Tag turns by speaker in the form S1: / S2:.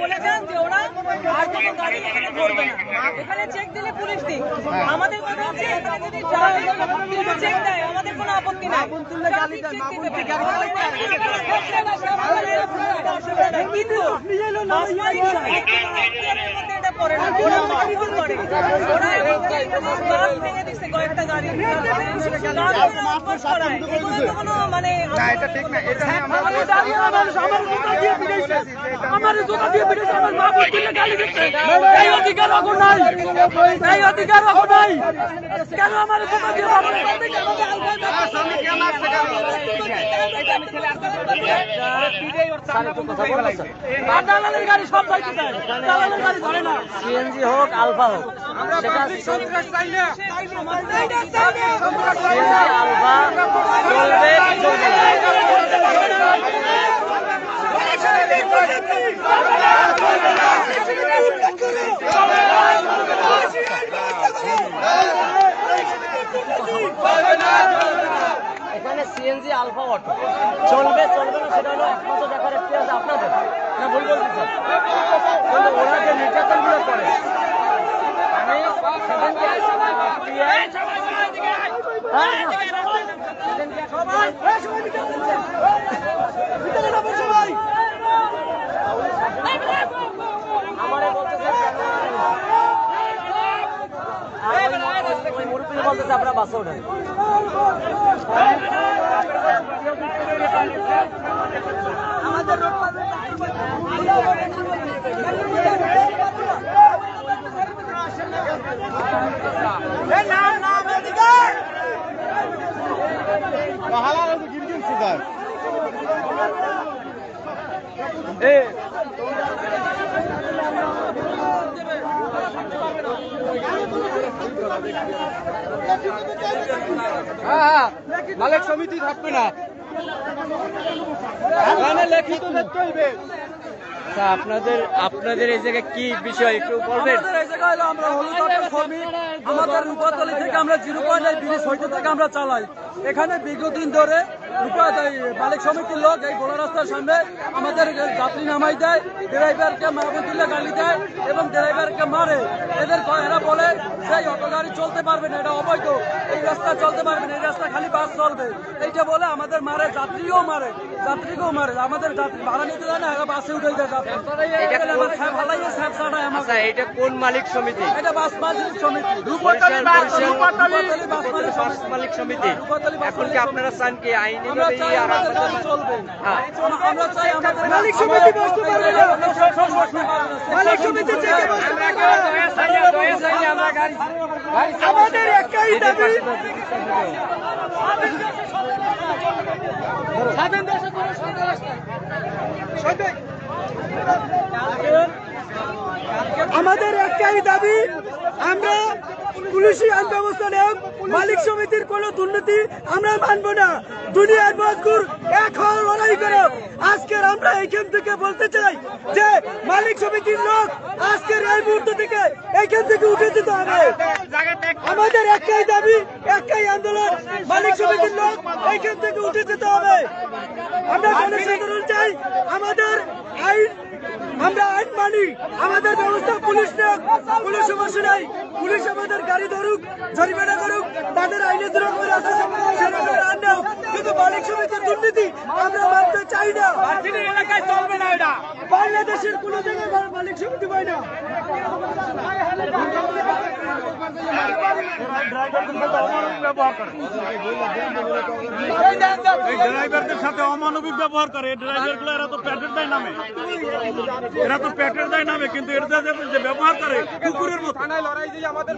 S1: বলেছেন? যে ওরা আর কোনো গাড়ি এখানে ধরবে না এখানে চেক দিলে পুলিশ দিক। আমাদের কথা হচ্ছে এখানে যদি চেক দেয় আমাদের কোনো আপত্তি নাই। কিন্তু এটা না ওরা মারধর করে ওরা গাছ ভেঙে দিচ্ছে কয়েকটা গাড়ি কোনো মানে
S2: এটা ঠিক না এটা আমার
S3: দাঁড়িয়ে মানুষ আমার জুতা দিয়ে পিটাইছে। আমার জুতা দিয়ে পিটাইছে আমার মা বোন গালি দিচ্ছে। এই অধিকার এখন নাই। এই অধিকার এখন নাই। কেন আমার জুতা দিয়ে মারবে? আর দালালের গাড়ি সব যাইতে চায়। দালালের গাড়ি ধরে না।
S4: সিএনজি হোক আলফা হোক সেটা আলফা চলবে। এখানে সিএনজি আলফা অটো। চলবে চলবে না সেটা হলো একমাত্র দেখার এখতিয়ার আপনাদের। না ভুল বলতেছেন কিন্তু ওরা যে করে। আমি আমারে মুরব্বী বলতেছে আপনারা বাসে ওঠেন।
S2: মালিক সমিতি থাকবে না। লিখিত দেখতে
S4: আপনাদের আপনাদের এই জায়গায় কি বিষয় একটু বলবেন?
S3: আমাদের রূপাতলি থেকে আমরা জিরো পয়েন্ট বিশ হইতে থেকে আমরা চালাই। এখানে বিগত দিন ধরে মালিক সমিতির লোক এই বড় রাস্তার সামনে আমাদের যাত্রী নামাই দেয় ড্রাইভারকে মাহবুদুল্লাহ গালি দেয় এবং ড্রাইভারকে মারে। এদের এরা বলে সেই অটো গাড়ি চলতে পারবে না এটা অবৈধ। এই রাস্তা চলতে পারবে না এই রাস্তা খালি বাস চলবে। এইটা বলে আমাদের মারে যাত্রীও মারে যাত্রীকেও মারে। আমাদের যাত্রী ভাড়া নিতে যায় না এরা বাসে উঠে যায় যাত্রী।
S4: এটা আচ্ছা এটা কোন মালিক সমিতি?
S3: এটা বাস মালিক সমিতি।
S4: বরিশাল
S3: বাস মালিক সমিতি।
S4: মালিক সমিতি।
S3: রূপাতলি বাস
S4: এখন কি আপনারা চান কি আইনি
S3: আমরা চাই আমাদের গাড়ি চলবে। আমরা চাই আমাদের
S2: মালিক সমিতি বসতে পারবে না।
S3: মালিক সমিতি থেকে
S2: আমাদের একটাই দাবি। আমাদের একটাই দাবি আমরা পুলিশি আইন ব্যবস্থা নেব মালিক সমিতির কোন দুর্নীতি আমরা মানব না। দুনিয়ার মজগুর এক হওয়ার লড়াই করো। আজকের আমরা এইখান থেকে বলতে চাই যে মালিক সমিতির লোক আজকের এই মুহূর্ত থেকে এইখান থেকে উঠে যেতে হবে। আমাদের একটাই দাবি, একটাই আন্দোলন, মালিক সমিতির লোক এইখান থেকে উঠে যেতে হবে। আমরা জনসাধারণ চাই আমাদের আইন আমরা আইন মানি আমাদের ব্যবস্থা পুলিশ নেক পুলিশ সমস্যা নাই। পুলিশ আমাদের গাড়ি ধরুক জরিমানা করুক তাদের আইনে যেরকম আছে কিন্তু মালিক সমিতির দুর্নীতি আমরা মানতে চাই না।
S3: এলাকায় চলবে না এটা।
S2: বাংলাদেশের কোন জায়গায় মালিক সমিতি পাই না।
S5: এই ড্রাইভারদের সাথে অমানবিক ব্যবহার করে। এই ড্রাইভারগুলো এরা তো প্যাটের দেয় নামে। এরা তো প্যাটের দেয় নামে কিন্তু এর যে ব্যবহার করে কুকুরের মতো।
S2: লড়াই দিয়ে আমাদের